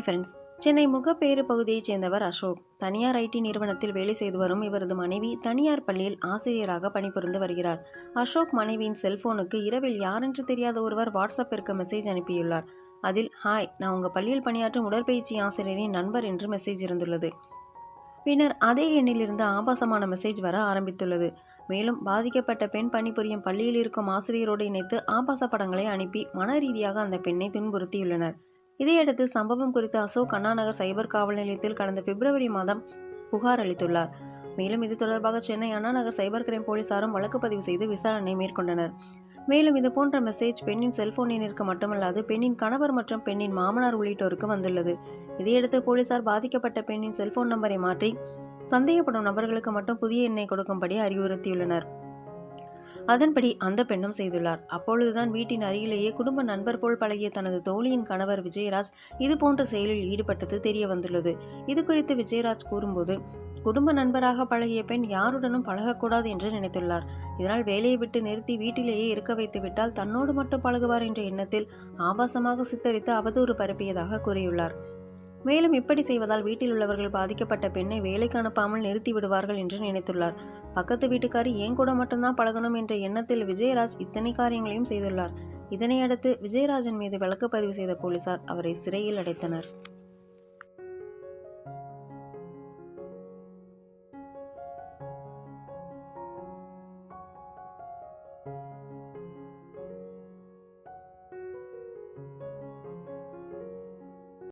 Hi friends Chennai Mugappair பகுதியைச் சேர்ந்தவர் அசோக். தனியார் ஐடி நிறுவனத்தில் வேலை செய்து வரும் இவரது மனைவி தனியார் பள்ளியில் ஆசிரியராக பணிபுரிந்து வருகிறார். அசோக் மனைவியின் செல்போனுக்கு இரவில் யாரென்று தெரியாத ஒருவர் வாட்ஸ்அப்பிற்கு மெசேஜ் அனுப்பியுள்ளார். அதில் ஹாய் நான் உங்கள் பள்ளியில் பணியாற்றும் உடற்பயிற்சி ஆசிரியரின் நண்பர் என்று மெசேஜ் இருந்துள்ளது. பின்னர் அதே எண்ணிலிருந்து ஆபாசமான மெசேஜ் வர ஆரம்பித்துள்ளது. மேலும் பாதிக்கப்பட்ட பெண் பணிபுரியும் பள்ளியில் இருக்கும் ஆசிரியரோடு இணைத்து ஆபாச படங்களை அனுப்பி மன ரீதியாக அந்த பெண்ணை துன்புறுத்தியுள்ளனர். இதையடுத்து சம்பவம் குறித்து அசோக் அண்ணாநகர் சைபர் காவல் நிலையத்தில் கடந்த பிப்ரவரி மாதம் புகார் அளித்துள்ளார். மேலும் இது தொடர்பாக சென்னை அண்ணாநகர் சைபர் கிரைம் போலீசாரும் வழக்கு பதிவு செய்து விசாரணை மேற்கொண்டனர். மேலும் இது போன்ற மெசேஜ் பெண்ணின் செல்போனினிற்கு மட்டுமல்லாது பெண்ணின் கணவர் மற்றும் பெண்ணின் மாமனார் உள்ளிட்டோருக்கு வந்துள்ளது. இதையடுத்து போலீசார் பாதிக்கப்பட்ட பெண்ணின் செல்போன் நம்பரை மாற்றி சந்தேகப்படும் நபர்களுக்கு மட்டும் புதிய எண்ணை கொடுக்கும்படி அறிவுறுத்தியுள்ளனர். அதன்படி அந்த பெண்ணும் செய்துள்ளார். அப்பொழுதுதான் வீட்டின் அருகிலேயே குடும்ப நண்பர் போல் பழகிய தனது தோழியின் கணவர் விஜயராஜ் இதுபோன்ற செயலில் ஈடுபட்டது தெரிய வந்துள்ளது. இது குறித்து விஜயராஜ் கூறும்போது குடும்ப நண்பராக பழகிய பெண் யாருடனும் பழகக்கூடாது என்று நினைத்துள்ளார். இதனால் வேலையை விட்டு நிறுத்தி வீட்டிலேயே இருக்க வைத்து விட்டால் தன்னோடு மட்டும் பழகுவார் என்ற எண்ணத்தில் ஆபாசமாக சித்தரித்து அவதூறு பரப்பியதாக கூறியுள்ளார். மேலும் இப்படி செய்வதால் வீட்டில் உள்ளவர்கள் பாதிக்கப்பட்ட பெண்ணை வேலைக்கு அனுப்பாமல் நிறுத்தி விடுவார்கள் என்று நினைத்துள்ளார். பக்கத்து வீட்டுக்காரி ஏன் கூட மட்டும்தான் பழகணும் என்ற எண்ணத்தில் விஜயராஜ் இத்தனை காரியங்களையும் செய்துள்ளார். இதனையடுத்து விஜயராஜன் மீது வழக்கு பதிவு செய்த போலீசார் அவரை சிறையில் அடைத்தனர்.